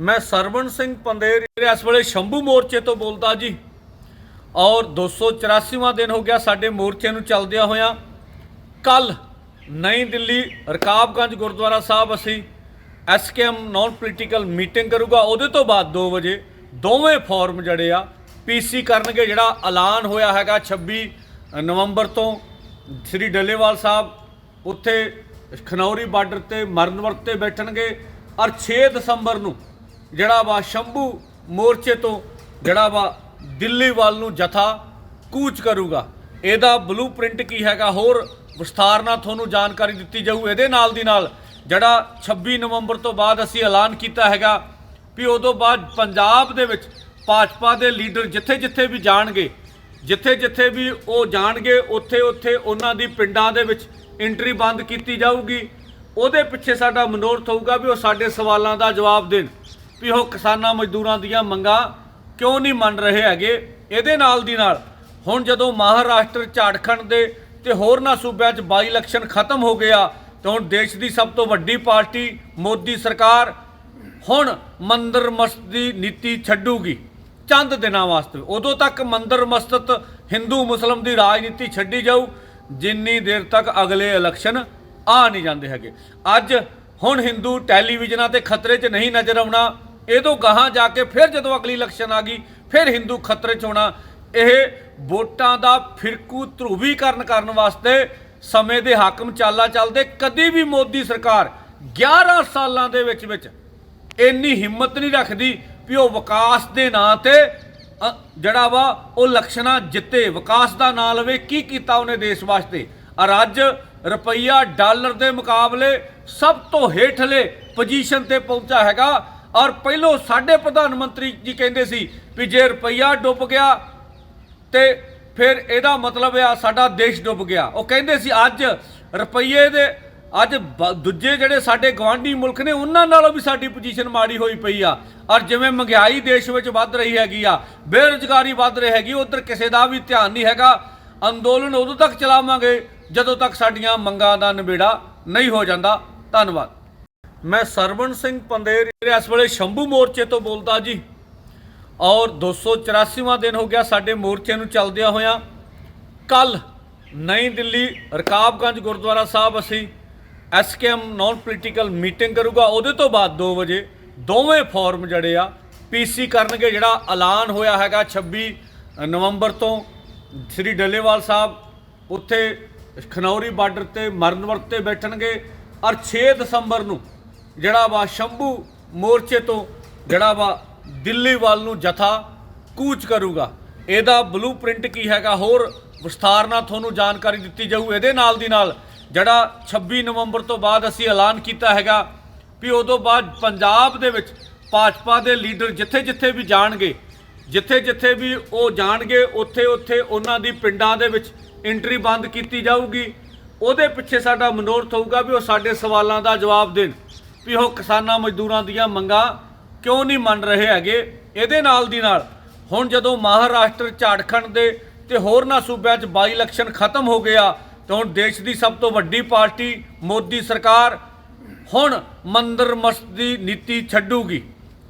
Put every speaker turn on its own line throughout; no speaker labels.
ਮੈਂ ਸਰਵਣ ਸਿੰਘ ਪੰਦੇਰ ਇਸ ਵੇਲੇ ਸ਼ੰਭੂ ਮੋਰਚੇ ਤੋਂ ਬੋਲਦਾ ਜੀ। ਔਰ 284ਵਾਂ ਦਿਨ ਹੋ ਗਿਆ ਸਾਡੇ ਮੋਰਚੇ ਨੂੰ ਚੱਲਦਿਆਂ ਹੋਇਆਂ। ਕੱਲ ਨਈ ਦਿੱਲੀ ਰਕਾਬਗੰਜ ਗੁਰਦੁਆਰਾ ਸਾਹਿਬ ਅਸੀਂ ਐਸਕੇਐਮ ਨਾਨ ਪੋਲੀਟੀਕਲ ਮੀਟਿੰਗ ਕਰੂਗਾ। ਉਹਦੇ ਤੋਂ ਬਾਅਦ 2 ਵਜੇ ਦੋਵੇਂ ਫੋਰਮ ਜਿਹੜੇ ਆ ਪੀਸੀ ਕਰਨਗੇ, ਜਿਹੜਾ ਐਲਾਨ ਹੋਇਆ ਹੈਗਾ 26 ਨਵੰਬਰ ਤੋਂ। ਸ੍ਰੀ ਡੱਲੇਵਾਲ ਸਾਹਿਬ ਉੱਥੇ ਖਨੌਰੀ ਬਾਰਡਰ ਤੇ ਮਰਨਵਰਤ ਤੇ ਬੈਠਣਗੇ। ਔਰ 6 ਦਸੰਬਰ ਨੂੰ ਜਿਹੜਾ ਵਾ ਸ਼ੰਭੂ ਮੋਰਚੇ ਤੋਂ ਜਿਹੜਾ ਵਾ ਦਿੱਲੀ ਵੱਲ ਨੂੰ ਜਥਾ ਕੂਚ ਕਰੂਗਾ। ਇਹਦਾ ਬਲੂਪ੍ਰਿੰਟ ਕੀ ਹੈਗਾ? ਹੋਰ ਵਿਸਥਾਰ ਨਾਲ ਤੁਹਾਨੂੰ ਜਾਣਕਾਰੀ ਦਿੱਤੀ ਜਾਊ। ਇਹਦੇ ਨਾਲ ਦੀ ਨਾਲ ਜਿਹੜਾ 26 ਨਵੰਬਰ ਤੋਂ ਬਾਅਦ ਅਸੀਂ ਐਲਾਨ ਕੀਤਾ ਹੈਗਾ ਵੀ ਉਦੋਂ ਬਾਅਦ ਪੰਜਾਬ ਦੇ ਵਿੱਚ ਭਾਜਪਾ ਦੇ ਲੀਡਰ ਜਿੱਥੇ-ਜਿੱਥੇ ਵੀ ਜਾਣਗੇ ਜਿੱਥੇ-ਜਿੱਥੇ ਵੀ ਉਹ ਜਾਣਗੇ ਉੱਥੇ-ਉੱਥੇ ਉਹਨਾਂ ਦੀ ਪਿੰਡਾਂ ਦੇ ਵਿੱਚ ਐਂਟਰੀ ਬੰਦ ਕੀਤੀ ਜਾਊਗੀ। ਉਹਦੇ ਪਿੱਛੇ ਸਾਡਾ ਮਨੋਰਥ ਹੋਊਗਾ ਵੀ ਉਹ ਸਾਡੇ ਸਵਾਲਾਂ ਦਾ ਜਵਾਬ ਦੇਣ। ਵੀ ਉਹ ਕਿਸਾਨਾਂ ਮਜ਼ਦੂਰਾਂ ਦੀਆਂ ਮੰਗਾਂ ਕਿਉਂ ਨਹੀਂ ਮੰਨ ਰਹੇ ਹੈਗੇ? ਇਹਦੇ ਨਾਲ ਦੀ ਨਾਲ ਹੁਣ ਜਦੋਂ ਮਹਾਰਾਸ਼ਟਰ ਝਾੜਖੰਡ ਦੇ ਤੇ ਹੋਰਨਾਂ ਸੂਬਿਆਂ 'ਚ ਬਾਈ ਇਲੈਕਸ਼ਨ ਖਤਮ ਹੋ ਗਿਆ, ਤਾਂ ਹੁਣ ਦੇਸ਼ ਦੀ ਸਭ ਤੋਂ ਵੱਡੀ ਪਾਰਟੀ ਮੋਦੀ ਸਰਕਾਰ ਹੁਣ ਮੰਦਰ ਮਸਤ ਦੀ ਨੀਤੀ ਛੱਡੂਗੀ। ਚੰਦ ਦਿਨਾਂ ਵਾਸਤੇ। ਉਦੋਂ ਤੱਕ ਮੰਦਰ ਮਸਜਿਦ ਹਿੰਦੂ ਮੁਸਲਮ ਦੀ ਰਾਜਨੀਤੀ ਛੱਡੀ ਜਾਊ, ਜਿੰਨੀ ਦੇਰ ਤੱਕ ਅਗਲੇ ਇਲੈਕਸ਼ਨ ਆ ਨਹੀਂ ਜਾਂਦੇ ਹੈਗੇ। ਅੱਜ ਹੁਣ ਹਿੰਦੂ ਟੈਲੀਵਿਜ਼ਨਾਂ ਤੇ ਖਤਰੇ 'ਚ ਨਹੀਂ ਨਜ਼ਰ ਆਉਣਾ ਇਹ ਤੋਂ ਗਾਹਾਂ ਜਾ ਕੇ ਫਿਰ ਜਦੋਂ ਅਗਲੀ ਇਲੈਕਸ਼ਨ ਆ ਗਈ, ਫਿਰ ਹਿੰਦੂ ਖਤਰੇ 'ਚ ਹੋਣਾ। ਇਹ ਵੋਟਾਂ ਦਾ ਫਿਰਕੂ ਧਰੂਵੀਕਰਨ ਕਰਨ ਵਾਸਤੇ ਸਮੇਂ ਦੇ ਹਾਕਮ ਚਾਲਾ ਚੱਲਦੇ। ਕਦੀ ਵੀ ਮੋਦੀ ਸਰਕਾਰ 11 ਸਾਲਾਂ ਦੇ ਵਿੱਚ ਵਿੱਚ ਇੰਨੀ ਹਿੰਮਤ ਨਹੀਂ ਰੱਖਦੀ ਵੀ ਉਹ ਵਿਕਾਸ ਦੇ ਨਾਂ ਤੇ ਜਿਹੜਾ ਵਾ, ਉਹ ਲਕਸ਼ਣਾ ਜਿੱਤੇ, ਵਿਕਾਸ ਦਾ ਨਾਂ ਲਵੇ। ਕੀ ਕੀਤਾ ਉਹਨੇ ਦੇਸ਼ ਵਾਸਤੇ? ਔਰ ਅੱਜ ਰੁਪਈਆ ਡਾਲਰ ਦੇ ਮੁਕਾਬਲੇ ਸਭ ਤੋਂ ਹੇਠਲੇ ਪੋਜੀਸ਼ਨ ਤੇ ਪਹੁੰਚਾ ਹੈਗਾ। ਔਰ ਪਹਿਲੋਂ ਸਾਡੇ ਪ੍ਰਧਾਨ ਮੰਤਰੀ ਜੀ ਕਹਿੰਦੇ ਸੀ ਵੀ ਜੇ ਰੁਪਈਆ ਡੁੱਬ ਗਿਆ ਤੇ ਫਿਰ ਇਹਦਾ ਮਤਲਬ ਆ ਸਾਡਾ ਦੇਸ਼ ਡੁੱਬ ਗਿਆ। ਉਹ ਕਹਿੰਦੇ ਸੀ ਅੱਜ ਰੁਪਈਏ ਦੇ ਅੱਜ ਬ- ਦੂਜੇ ਜਿਹੜੇ ਸਾਡੇ ਗਵਾਂਢੀ ਮੁਲਕ ਨੇ, ਉਹਨਾਂ ਨਾਲੋਂ ਵੀ ਸਾਡੀ ਪੋਜੀਸ਼ਨ ਮਾੜੀ ਹੋਈ ਪਈ ਆ। ਔਰ ਜਿਵੇਂ ਮਹਿੰਗਾਈ ਦੇਸ਼ ਵਿੱਚ ਵੱਧ ਰਹੀ ਹੈਗੀ ਆ, ਬੇਰੁਜ਼ਗਾਰੀ ਵੱਧ ਰਹੀ ਹੈਗੀ, ਉਧਰ ਕਿਸੇ ਦਾ ਵੀ ਧਿਆਨ ਨਹੀਂ ਹੈਗਾ। ਅੰਦੋਲਨ ਉਦੋਂ ਤੱਕ ਚਲਾਵਾਂਗੇ ਜਦੋਂ ਤੱਕ ਸਾਡੀਆਂ ਮੰਗਾਂ ਦਾ ਨਿਬੇੜਾ ਨਹੀਂ ਹੋ ਜਾਂਦਾ। ਧੰਨਵਾਦ। ਮੈਂ ਸਰਵਣ ਸਿੰਘ ਪੰਦੇਰ ਇਸ ਵੇਲੇ ਸ਼ੰਭੂ ਮੋਰਚੇ ਤੋਂ ਬੋਲਦਾ ਜੀ। ਔਰ 284ਵਾਂ ਦਿਨ ਹੋ ਗਿਆ ਸਾਡੇ ਮੋਰਚੇ ਨੂੰ ਚੱਲਦਿਆਂ ਹੋਇਆਂ। ਕੱਲ ਨਈ ਦਿੱਲੀ ਰਕਾਬਗੰਜ ਗੁਰਦੁਆਰਾ ਸਾਹਿਬ ਅਸੀਂ ਐਸਕੇਐਮ ਨਾਨ ਪੋਲੀਟੀਕਲ ਮੀਟਿੰਗ ਕਰੂਗਾ। ਉਹਦੇ ਤੋਂ ਬਾਅਦ 2 ਵਜੇ ਦੋਵੇਂ ਫੋਰਮ ਜਿਹੜੇ ਆ ਪੀਸੀ ਕਰਨਗੇ, ਜਿਹੜਾ ਐਲਾਨ ਹੋਇਆ ਹੈਗਾ 26 ਨਵੰਬਰ ਤੋਂ ਸ੍ਰੀ ਡੱਲੇਵਾਲ ਸਾਹਿਬ। ਉੱਥੇ ਖਨੌਰੀ ਬਾਰਡਰ ਤੇ ਮਰਨ ਵਰਤ ਤੇ ਬੈਠਣਗੇ। ਔਰ 6 ਦਸੰਬਰ ਨੂੰ ਜਿਹੜਾ ਵਾ ਸ਼ੰਭੂ ਮੋਰਚੇ ਤੋਂ ਜਿਹੜਾ ਵਾ ਦਿੱਲੀ ਵੱਲ ਨੂੰ ਜਥਾ ਕੂਚ ਕਰੂਗਾ। ਇਹਦਾ ਬਲੂਪ੍ਰਿੰਟ ਕੀ ਹੈਗਾ? ਹੋਰ ਵਿਸਥਾਰ ਨਾਲ ਤੁਹਾਨੂੰ ਜਾਣਕਾਰੀ ਦਿੱਤੀ ਜਾਊ। ਇਹਦੇ ਨਾਲ ਦੀ ਨਾਲ ਜਿਹੜਾ 26 ਨਵੰਬਰ ਤੋਂ ਬਾਅਦ ਅਸੀਂ ਐਲਾਨ ਕੀਤਾ ਹੈਗਾ ਵੀ ਉਦੋਂ ਬਾਅਦ ਪੰਜਾਬ ਦੇ ਵਿੱਚ ਭਾਜਪਾ ਦੇ ਲੀਡਰ ਜਿੱਥੇ-ਜਿੱਥੇ ਵੀ ਜਾਣਗੇ ਜਿੱਥੇ-ਜਿੱਥੇ ਵੀ ਉਹ ਜਾਣਗੇ ਉੱਥੇ-ਉੱਥੇ ਉਹਨਾਂ ਦੀ ਪਿੰਡਾਂ ਦੇ ਵਿੱਚ ਐਂਟਰੀ ਬੰਦ ਕੀਤੀ ਜਾਊਗੀ। ਉਹਦੇ ਪਿੱਛੇ ਸਾਡਾ ਮਨੋਰਥ ਹੋਊਗਾ ਵੀ ਉਹ ਸਾਡੇ ਸਵਾਲਾਂ ਦਾ ਜਵਾਬ ਦੇਣ। ਵੀ ਉਹ ਕਿਸਾਨਾਂ ਮਜ਼ਦੂਰਾਂ ਦੀਆਂ ਮੰਗਾਂ ਕਿਉਂ ਨਹੀਂ ਮੰਨ ਰਹੇ ਹੈਗੇ? ਇਹਦੇ ਨਾਲ ਦੀ ਨਾਲ ਹੁਣ ਜਦੋਂ ਮਹਾਰਾਸ਼ਟਰ ਝਾੜਖੰਡ ਦੇ ਤੇ ਹੋਰਨਾਂ ਸੂਬਿਆਂ 'ਚ ਬਾਈ ਇਲੈਕਸ਼ਨ ਖਤਮ ਹੋ ਗਿਆ, ਤਾਂ ਹੁਣ ਦੇਸ਼ ਦੀ ਸਭ ਤੋਂ ਵੱਡੀ ਪਾਰਟੀ ਮੋਦੀ ਸਰਕਾਰ ਹੁਣ ਮੰਦਰ ਮਸਤ ਦੀ ਨੀਤੀ ਛੱਡੂਗੀ,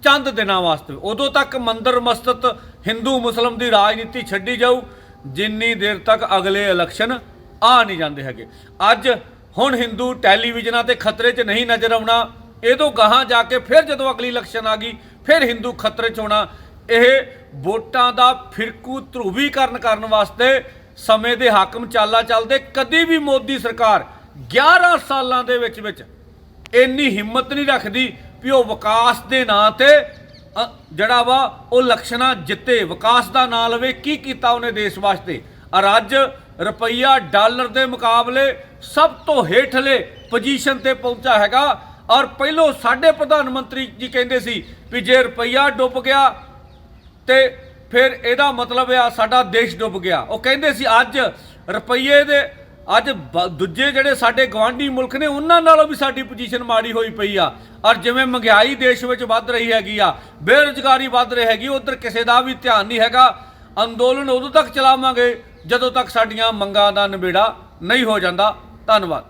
ਚੰਦ ਦਿਨਾਂ ਵਾਸਤੇ। ਉਦੋਂ ਤੱਕ ਮੰਦਰ ਮਸਜਿਦ ਹਿੰਦੂ ਮੁਸਲਮ ਦੀ ਰਾਜਨੀਤੀ ਛੱਡੀ ਜਾਊ, ਜਿੰਨੀ ਦੇਰ ਤੱਕ ਅਗਲੇ ਇਲੈਕਸ਼ਨ ਆ ਨਹੀਂ ਜਾਂਦੇ ਹੈਗੇ। ਅੱਜ ਹੁਣ ਹਿੰਦੂ ਟੈਲੀਵਿਜ਼ਨਾਂ ਤੇ ਖਤਰੇ 'ਚ ਨਹੀਂ ਨਜ਼ਰ ਆਉਣਾ ਇਹ ਤੋਂ ਗਾਹਾਂ ਜਾ ਕੇ ਫਿਰ ਜਦੋਂ ਅਗਲੀ ਇਲੈਕਸ਼ਨ ਆ ਗਈ, ਫਿਰ ਹਿੰਦੂ ਖਤਰੇ 'ਚ ਹੋਣਾ। ਇਹ ਵੋਟਾਂ ਦਾ ਫਿਰਕੂ ਧਰੂਵੀਕਰਨ ਕਰਨ ਵਾਸਤੇ ਸਮੇਂ ਦੇ ਹਾਕਮ ਚਾਲਾ ਚੱਲਦੇ। ਕਦੀ ਵੀ ਮੋਦੀ ਸਰਕਾਰ 11 ਸਾਲਾਂ ਦੇ ਵਿੱਚ ਵਿੱਚ ਇੰਨੀ ਹਿੰਮਤ ਨਹੀਂ ਰੱਖਦੀ ਵੀ ਉਹ ਵਿਕਾਸ ਦੇ ਨਾਂ ਤੇ ਜਿਹੜਾ ਵਾ, ਉਹ ਲਕਸ਼ਣਾ ਜਿੱਤੇ, ਵਿਕਾਸ ਦਾ ਨਾਂ ਲਵੇ। ਕੀ ਕੀਤਾ ਉਹਨੇ ਦੇਸ਼ ਵਾਸਤੇ? ਔਰ ਅੱਜ ਰੁਪਈਆ ਡਾਲਰ ਦੇ ਮੁਕਾਬਲੇ ਸਭ ਤੋਂ ਹੇਠਲੇ ਪੋਜੀਸ਼ਨ ਤੇ ਪਹੁੰਚਾ ਹੈਗਾ। ਔਰ ਪਹਿਲੋਂ ਸਾਡੇ ਪ੍ਰਧਾਨ ਮੰਤਰੀ ਜੀ ਕਹਿੰਦੇ ਸੀ ਵੀ ਜੇ ਰੁਪਈਆ ਡੁੱਬ ਗਿਆ ਤੇ ਫਿਰ ਇਹਦਾ ਮਤਲਬ ਆ ਸਾਡਾ ਦੇਸ਼ ਡੁੱਬ ਗਿਆ। ਉਹ ਕਹਿੰਦੇ ਸੀ ਅੱਜ ਰੁਪਈਏ ਦੇ ਅੱਜ ਬ- ਦੂਜੇ ਜਿਹੜੇ ਸਾਡੇ ਗਵਾਂਢੀ ਮੁਲਕ ਨੇ, ਉਹਨਾਂ ਨਾਲੋਂ ਵੀ ਸਾਡੀ ਪੋਜੀਸ਼ਨ ਮਾੜੀ ਹੋਈ ਪਈ ਆ। ਔਰ ਜਿਵੇਂ ਮਹਿੰਗਾਈ ਦੇਸ਼ ਵਿੱਚ ਵੱਧ ਰਹੀ ਹੈਗੀ ਆ, ਬੇਰੁਜ਼ਗਾਰੀ ਵੱਧ ਰਹੀ ਹੈਗੀ, ਉਧਰ ਕਿਸੇ ਦਾ ਵੀ ਧਿਆਨ ਨਹੀਂ ਹੈਗਾ। ਅੰਦੋਲਨ ਉਦੋਂ ਤੱਕ ਚਲਾਵਾਂਗੇ ਜਦੋਂ ਤੱਕ ਸਾਡੀਆਂ ਮੰਗਾਂ ਦਾ ਨਿਬੇੜਾ ਨਹੀਂ ਹੋ ਜਾਂਦਾ। ਧੰਨਵਾਦ।